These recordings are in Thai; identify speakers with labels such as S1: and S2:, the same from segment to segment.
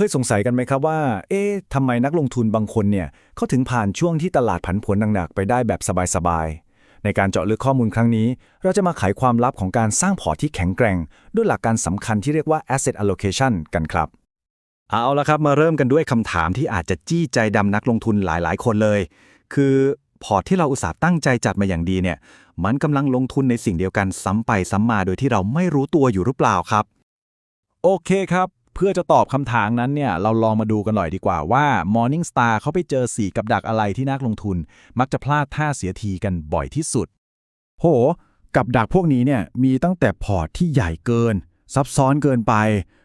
S1: เคยสงสัยกันไหมครับว่า เอ๊ะทำไมนักลงทุนบางคนเนี่ยเขาถึงผ่านช่วงที่ตลาดผันผวนหนักๆไปได้แบบสบายๆ ในการเจาะลึกข้อมูลครั้งนี้ เราจะมาไขความลับของการสร้างพอร์ตที่แข็งแกร่ง ด้วยหลักการสำคัญที่เรียกว่า asset allocation กันครับ
S2: เอาละครับมาเริ่มกันด้วยคำถามที่อาจจะจี้ใจดำนักลงทุนหลายๆ คนเลย คือพอร์ตที่เราอุตส่าห์ตั้งใจจัดมาอย่างดีเนี่ย มันกำลังลงทุนในสิ่งเดียวกันซ้ำไปซ้ำมาโดยที่เราไม่รู้ตัวอยู่หรือเปล่าครับ
S3: โอเคครับ พื่อจะตอบคำถามนั้นเนี่ยเราลองมาดูกันหน่อยดีกว่าว่า Morningstar เขาไปเจอสีกับดักอะไรที่นักลงทุน มักจะพลาดท่าเสียทีกันบ่อยที่สุด โห กับดักพวกนี้เนี่ยมีตั้งแต่พอร์ตที่ใหญ่เกิน ซับซ้อนเกินไป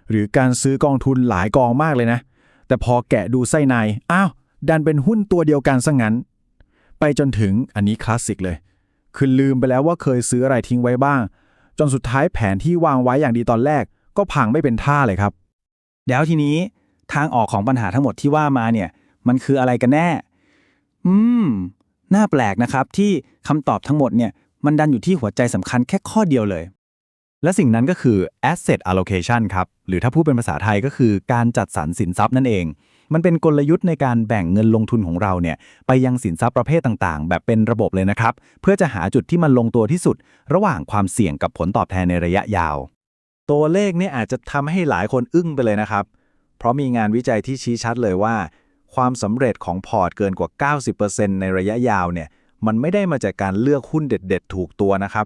S3: หรือการซื้อกองทุนหลายกองมากเลยนะ แต่พอแกะดูไส้ในอ้าวดันเป็นหุ้นตัวเดียวกันซะงั้น ไปจนถึงอันนี้คลาสสิกเลย คือลืมไปแล้วว่าเคยซื้ออะไรทิ้งไว้บ้าง จนสุดท้ายแผนที่วางไว้อย่างดีตอนแรก ก็พังไม่เป็นท่าเลยครับ
S4: แล้วทีนี้ทางออกของปัญหาทั้งหมดที่ว่ามาเนี่ย มันคืออะไรกันแน่ อืม น่าแปลกนะครับที่คำตอบทั้งหมดเนี่ย มันดันอยู่ที่หัวใจสำคัญแค่ข้อเดียวเลย
S2: และสิ่งนั้นก็คือ asset allocation ครับ หรือถ้าพูดเป็นภาษาไทยก็คือการจัดสรรสินทรัพย์นั่นเอง มันเป็นกลยุทธ์ในการแบ่งเงินลงทุนของเราเนี่ย ไปยังสินทรัพย์ประเภทต่างๆ แบบเป็นระบบเลยนะครับ เพื่อจะหาจุดที่มันลงตัวที่สุด ระหว่างความเสี่ยงกับผลตอบแทนในระยะยาว ตัวเลขเนี่ยอาจจะทำให้หลายคนอึ้งไปเลยนะครับ เพราะมีงานวิจัยที่ชี้ชัดเลยว่า ความสำเร็จของพอร์ตเกินกว่า 90%ในระยะยาวเนี่ยมันไม่ได้มาจากการเลือกหุ้นเด็ด ๆ ถูกตัวนะครับ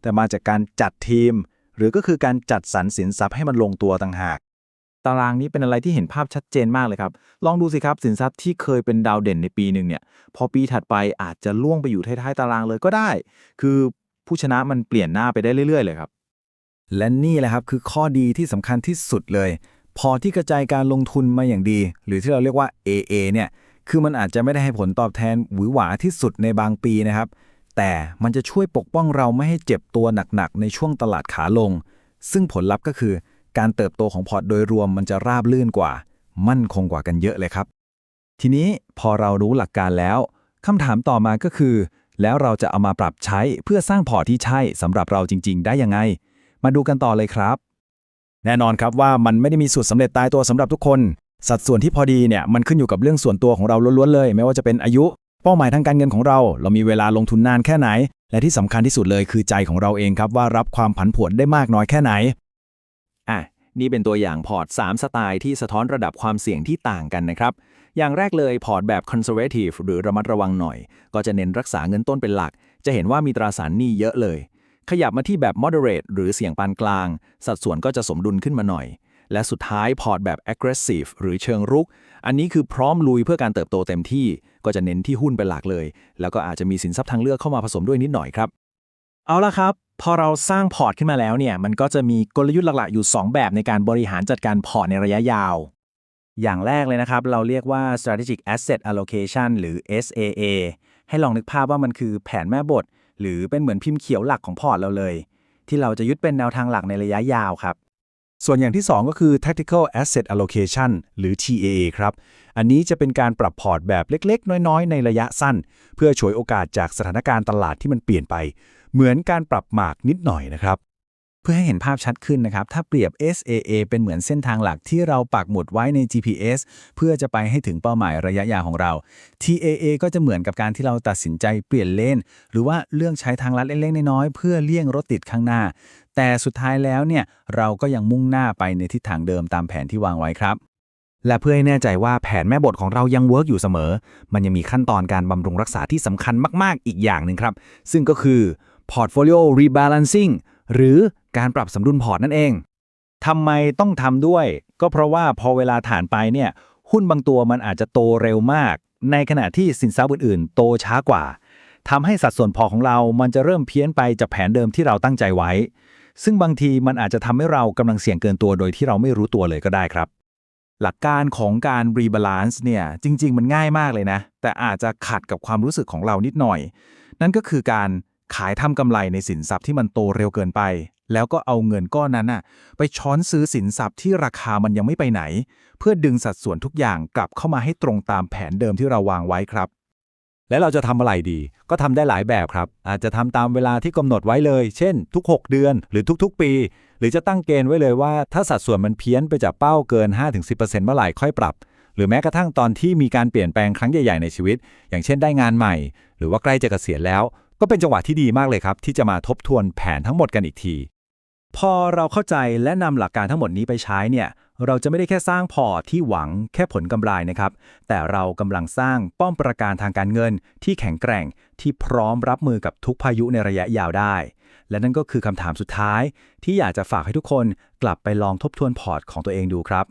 S2: แต่มาจากการจัดทีม หรือก็คือการจัดสรรสินทรัพย์ให้มันลงตัวต่างหาก
S3: ตารางนี้เป็นอะไรที่เห็นภาพชัดเจนมากเลยครับ ลองดูสิครับสินทรัพย์ที่เคยเป็นดาวเด่นในปีหนึ่งเนี่ย พอปีถัดไปอาจจะล่วงไปอยู่ท้ายๆตารางเลยก็ได้ คือผู้ชนะมันเปลี่ยนหน้าไปได้เรื่อยๆเลยครับ
S1: และนี่แหละครับคือข้อดีที่สำคัญที่สุดเลย พอที่กระจายการลงทุนมาอย่างดี หรือที่เราเรียกว่า AA เนี่ยคือมันอาจจะไม่ได้ให้ผลตอบแทนหวือหวาที่สุดในบางปีนะครับ แต่มันจะช่วยปกป้องเราไม่ให้เจ็บตัวหนักๆ ในช่วงตลาดขาลง ซึ่งผลลัพธ์ก็คือ การเติบโตของพอร์ตโดยรวมมันจะราบลื่นกว่า มั่นคงกว่ากันเยอะเลยครับ
S2: ทีนี้พอเรารู้หลักการแล้วคำถามต่อมาก็คือ แล้วเราจะเอามาปรับใช้เพื่อสร้างพอร์ตที่ใช่สำหรับเราจริง ๆ ได้ยังไง มาดูกันต่อเลยครับ
S1: แน่นอนครับว่ามันไม่ได้มีสูตรสำเร็จตายตัวสำหรับทุกคน สัดส่วนที่พอดีเนี่ยมันขึ้นอยู่กับเรื่องส่วนตัวของเราล้วนๆเลย ไม่ว่าจะเป็นอายุ เป้าหมายทางการเงินของเรา เรามีเวลาลงทุนนานแค่ไหน และที่สำคัญที่สุดเลยคือใจของเราเองครับว่ารับความผันผวนได้มากน้อยแค่ไหน
S3: อะนี่เป็นตัวอย่างพอร์ต 3 สไตล์ที่สะท้อนระดับความเสี่ยงที่ต่างกันนะครับ อย่างแรกเลยพอร์ตแบบ conservative หรือระมัดระวังหน่อย ก็จะเน้นรักษาเงินต้นเป็นหลัก จะเห็นว่ามีตราสารหนี้เยอะเลย ขยับมาที่แบบ moderate หรือเสี่ยงปานกลาง สัดส่วนก็จะสมดุลขึ้นมาหน่อย และสุดท้ายพอร์ตแบบ aggressive หรือเชิงรุก อันนี้คือพร้อมลุยเพื่อการเติบโตเต็มที่ ก็จะเน้นที่หุ้นเป็นหลักเลย แล้วก็อาจจะมีสินทรัพย์ทางเลือกเข้ามาผสมด้วยนิดหน่อยครับ
S4: เอาละครับ พอเราสร้างพอร์ตขึ้นมาแล้วเนี่ย มันก็จะมีกลยุทธ์หลักๆ อยู่ 2 แบบในการบริหารจัดการพอร์ตในระยะยาว อย่างแรกเลยนะครับ เราเรียกว่า strategic asset allocation หรือ SAA ให้ลองนึกภาพว่ามันคือแผนแม่บท หรือเป็นเหมือนพิมพ์เขียวหลักของพอร์ตเราเลย ที่เราจะยึดเป็นแนวทางหลักในระยะยาวครับ
S1: ส่วนอย่างที่ 2 ก็คือ tactical asset allocation หรือ TAA ครับ อันนี้จะเป็นการปรับพอร์ตแบบเล็กๆ น้อยๆ ในระยะสั้น เพื่อฉวยโอกาสจากสถานการณ์ตลาดที่มันเปลี่ยนไป เหมือนการปรับหมากนิดหน่อยนะครับ
S4: เพื่อให้เห็นภาพชัดขึ้นนะครับ ถ้าเปรียบ SAA เป็นเหมือนเส้นทางหลักที่เราปักหมุดไว้ใน GPS เพื่อจะไปให้ถึงเป้าหมายระยะยาวของเรา TAA ก็จะเหมือนกับการที่เราตัดสินใจเปลี่ยนเลน หรือว่าเลือกใช้ทางลัดเล็กๆน้อยๆเพื่อเลี่ยงรถติดข้างหน้า แต่สุดท้ายแล้วเนี่ยเราก็ยังมุ่งหน้าไปในทิศทางเดิมตามแผนที่วางไว้ครับ
S2: และเพื่อให้แน่ใจว่าแผนแม่บทของเรายังเวิร์กอยู่เสมอ มันยังมีขั้นตอนการบำรุงรักษาที่สำคัญมาก ๆ อีกอย่างหนึ่งครับ ซึ่งก็คือ portfolio rebalancing หรือการปรับสมดุลพอร์ตนั่นเอง
S4: ทำไมต้องทำด้วย ก็เพราะว่าพอเวลาผ่านไปเนี่ย หุ้นบางตัวมันอาจจะโตเร็วมาก ในขณะที่สินทรัพย์อื่นๆ โตช้ากว่าทำให้สัดส่วนพอของเรา มันจะเริ่มเพี้ยนไปจากแผนเดิมที่เราตั้งใจไว้ ซึ่งบางทีมันอาจจะทำให้เรากำลังเสี่ยงเกินตัวโดยที่เราไม่รู้ตัวเลยก็ได้ครับ หลักการของการรีบาลานซ์เนี่ย จริง ๆ มันง่ายมากเลยนะ แต่อาจจะขัดกับความรู้สึกของเรานิดหน่อย นั่นก็คือการ ขายทำกำไรในสินทรัพย์ที่มันโตเร็วเกินไป แล้วก็เอาเงินก้อนนั้นน่ะไปช้อนซื้อสินทรัพย์ที่ราคามันยังไม่ไปไหน เพื่อดึงสัดส่วนทุกอย่างกลับเข้ามาให้ตรงตามแผนเดิมที่เราวางไว้ครับ
S3: และเราจะทำอะไรดี ก็ทำได้หลายแบบครับ อาจจะทำตามเวลาที่กำหนดไว้เลย เช่น ทุก 6 เดือน หรือทุกๆ ปี หรือจะตั้งเกณฑ์ไว้เลยว่า ถ้าสัดส่วนมันเพี้ยนไปจากเป้าเกิน 5-10%เมื่อไหร่ค่อยปรับหรือแม้กระทั่งตอนที่มีการเปลี่ยนแปลงครั้งใหญ่ ๆ ในชีวิต อย่างเช่นได้งานใหม่ หรือว่าใกล้จะเกษียณแล้ว ก็เป็นจังหวะที่ดีมากเลยครับ ที่จะมาทบทวนแผนทั้งหมดกันอีกที
S2: พอเราเข้าใจและนำหลักการทั้งหมดนี้ไปใช้เนี่ย เราจะไม่ได้แค่สร้างพอที่หวังแค่ผลกำไรนะครับ แต่เรากำลังสร้างป้อมประการทางการเงิน ที่แข็งแกร่งที่พร้อมรับมือกับทุกพายุในระยะยาวได้ และนั่นก็คือคำถามสุดท้าย ที่อยากจะฝากให้ทุกคนกลับไปลองทบทวนพอร์ตของตัวเองดูครับ